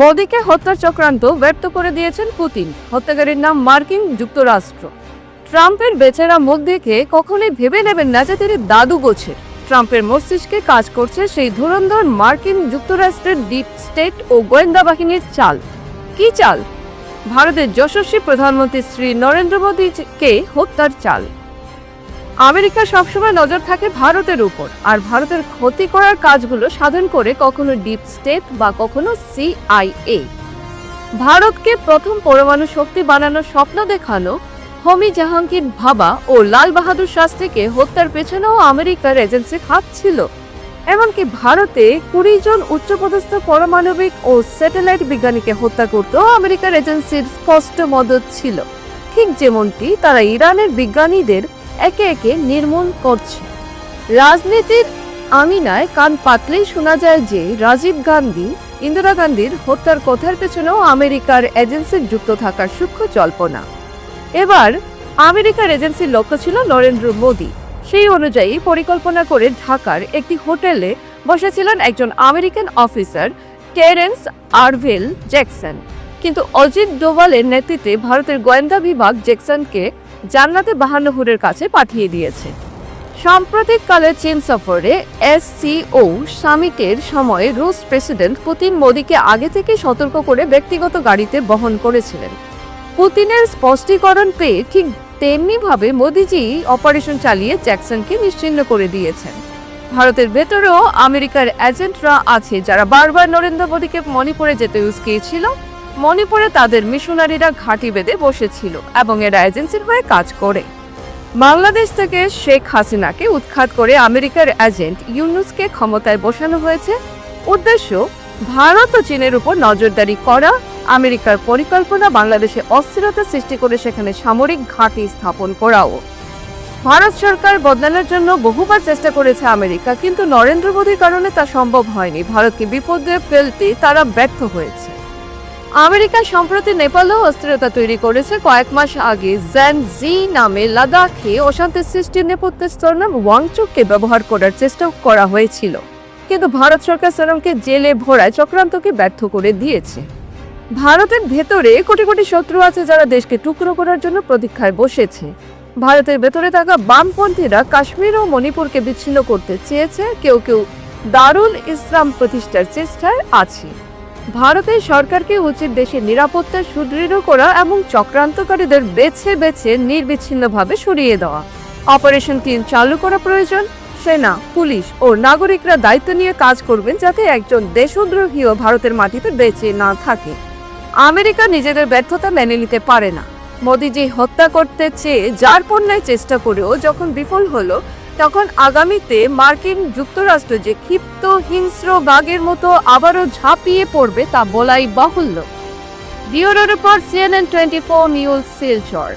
মোদীকে হত্যার চক্রান্ত ব্যর্থ করে দিয়েছেন পুতিন। হত্যাকারীর নাম মার্কিন যুক্তরাষ্ট্র। ট্রাম্পের বেচারা মুখ দেখে কখনোই ভেবে নেবেন না যে তিনি দাদু গোছের। ট্রাম্পের মস্তিষ্কে কাজ করছে সেই ধুরন্ধর মার্কিন যুক্তরাষ্ট্রের ডিপ স্টেট ও গোয়েন্দা বাহিনীর চাল। কি চাল? ভারতের যশস্বী প্রধানমন্ত্রী শ্রী নরেন্দ্র মোদীকে হত্যার চাল। আমেরিকা সবসময় নজর থাকে ভারতের উপর, আর ভারতের ক্ষতি করার কাজগুলো সাধন করে কখনো ডিপ স্টেট বা কখনো সিআইএ ভারতকে প্রথম পরমাণু শক্তি বানানোর স্বপ্ন দেখানো হোমি জাহাঙ্গীর ভাবা ও লাল বাহাদুর শাস্ত্রীকে হত্যার পেছনেও আমেরিকার এজেন্সির হাত ছিল। এমনকি ভারতে কুড়ি জন উচ্চপদস্থ পারমাণবিক ও স্যাটেলাইট বিজ্ঞানীকে হত্যা করতেও আমেরিকার এজেন্সির স্পষ্ট মদত ছিল। ঠিক যেমনটি তারা ইরানের বিজ্ঞানীদের একে একে নির্মূল করছে। রাজনীতির আমিনায় কান পাতলেই শোনা যায় যে রাজীব গান্ধী ইন্দিরা গান্ধীর হত্যার কথার পেছনেও আমেরিকার এজেন্সির যুক্ত থাকার সূক্ষ্ম জল্পনা। এবার আমেরিকার এজেন্সির লক্ষ্য ছিল নরেন্দ্র মোদী। সেই অনুযায়ী পরিকল্পনা করে ঢাকার একটি হোটেলে বসেছিলেন একজন American officer Terrence Arvel Jackson. কিন্তু অজিত ডোভালের নেতৃত্বে ভারতের গোয়েন্দা বিভাগ জ্যাকসনকে জান্নাতে বাহান্নহুরের কাছে পাঠিয়ে দিয়েছে। সাম্প্রতিককালে চীন সফরে এসসিও সামিটের সময় রুশ প্রেসিডেন্ট পুতিন মোদীকে আগে থেকে সতর্ক করে ব্যক্তিগত গাড়িতে বহন করেছিলেন। পুতিনের স্পষ্টীকরণ পেয়ে ঠিক তেমনিভাবে মোদিজি অপারেশন চালিয়ে জ্যাকসনকে নিশ্চিহ্ন করে দিয়েছেন। ভারতের ভেতরেও আমেরিকার এজেন্টরা আছে যারা বারবার নরেন্দ্র মোদীকে মণিপুরে যেতে উস্কিয়েছিল। মণিপুরে তাদের মিশনারিরা ঘাঁটি বেঁধে বসেছিল এবং এরা এজেন্সির হয়ে কাজ করে। বাংলাদেশ থেকে শেখ হাসিনাকে উৎখাত করে আমেরিকার এজেন্ট ইউনুসকে ক্ষমতায় বসানো হয়েছে। উদ্দেশ্য, ভারত ও চীনের উপর নজরদারি করা, আমেরিকার পরিকল্পনা বাংলাদেশে অস্থিরতা সৃষ্টি করে সেখানে সামরিক ঘাঁটি স্থাপন করাও। ভারত সরকার বদলানোর জন্য বহুবার চেষ্টা করেছে আমেরিকা, কিন্তু নরেন্দ্র মোদীর কারণে তা সম্ভব হয়নি। ভারতকে বিপদে ফেলতে তারা ব্যর্থ হয়েছে। আমেরিকা সম্প্রতি নেপালেও অস্থিরতা তৈরি করেছে। কয়েক মাস আগে জ্যান জি নামে লাদাখে অশান্তি সৃষ্টির নেপথ্যে স্তরনাম ওয়াংচুককে ব্যবহার করার চেষ্টা করা হয়েছিল। কিন্তু ভারত সরকার সরমকে জেলে ভরায় চক্রান্তকে ব্যর্থ করে দিয়েছে। ভারতের ভেতরে কোটি কোটি শত্রু আছে যারা দেশকে টুকরো করার জন্য প্রতীক্ষায় বসেছে। ভারতের ভেতরে থাকা বামপন্থীরা কাশ্মীর ও মণিপুরকে বিচ্ছিন্ন করতে চেয়েছে। কেউ কেউ দারুল ইসলাম প্রতিষ্ঠার চেষ্টায় আছে। ভারতের সরকারকে উচিত দেশের নিরাপত্তা সুদৃঢ় করা এবং চক্রান্তকারীদের বেছে বেছে নির্বিচ্ছিন্নভাবে সরিয়ে দেওয়া। অপারেশন তিন চালু করা প্রয়োজন। সেনা, পুলিশ ও নাগরিকরা দায়িত্ব নিয়ে কাজ করবেন যাতে একজন দেশদ্রোহীও ভারতের মাটিতে বেঁচে না থাকে। আমেরিকা নিজেদের ব্যর্থতা মেনে নিতে পারে না। মোদিজি হত্যা করতে চেয়ে যার পণ্যায় চেষ্টা করেও যখন বিফল হলো তখন আগামীতে মার্কিন যুক্তরাষ্ট্র যে ক্ষিপ্ত হিংস্র বাঘের মতো আবারও ঝাঁপিয়ে পড়বে তা বলাই বাহুল্য। ডিওর report, CNN twenty four, news Silchar.